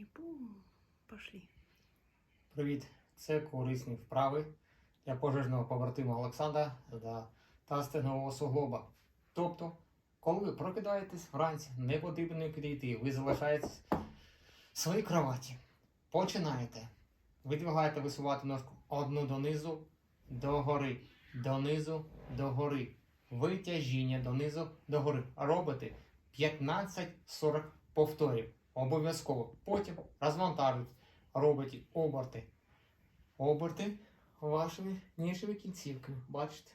И бум, пошли. Привіт! Це корисні вправи для пожежного побратима Олександра та, та суглоба. Тобто, коли ви прокидаєтесь вранці, не потрібно підійти, ви залишаєтесь в своїй кроваті. Починаєте. Видвигаєте висувати ножку одну донизу, догори, донизу, догори. Витяжіння донизу, догори. Робите 15-40 повторів. Обов'язково. Потім розвантажуєте. Робите оберти. Оберти вашими ніжними кінцівками. Бачите?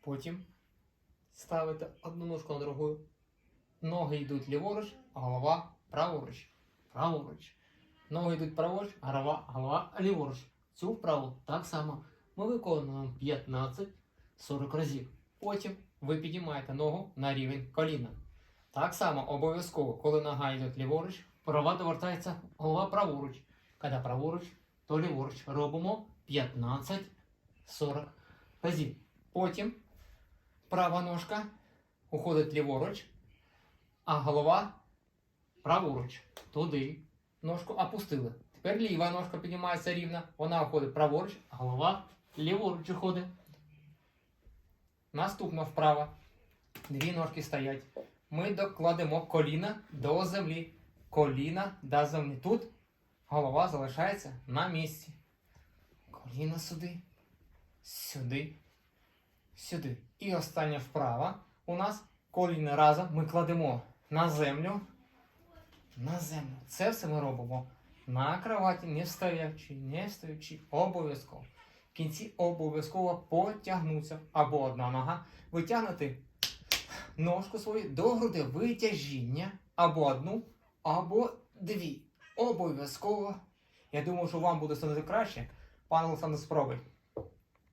Потім ставите одну ножку на другу. Ноги йдуть ліворуч, а голова праворуч. Праворуч. Ноги йдуть праворуч, а голова, голова ліворуч. Цю вправу так само ми виконуємо 15-40 разів. Потім ви піднімаєте ногу на рівень коліна. Так само обов'язково, коли нога йде ліворуч, права довертається голова праворуч. Коли праворуч, то ліворуч. Робимо 15-40 разів. Потім права ножка уходить ліворуч, а голова праворуч. Туди. Ножку опустили. Тепер ліва ножка піднімається рівно, вона уходить праворуч, а голова ліворуч уходить. Наступна вправа. Дві ножки стоять. Ми докладемо коліна до землі. Коліна до землі. Тут голова залишається на місці. Коліна сюди, сюди, сюди. І остання вправа. У нас коліна разом ми кладемо на землю. На землю. Це все ми робимо на кроваті, не стоячи, не стоячи, обов'язково. В кінці обов'язково потягнуться або одна нога, витягнути ножку свою до груди витяжіння або одну, або дві. Обов'язково. Я думаю, що вам буде становити краще. Пане Олександр, спробуй.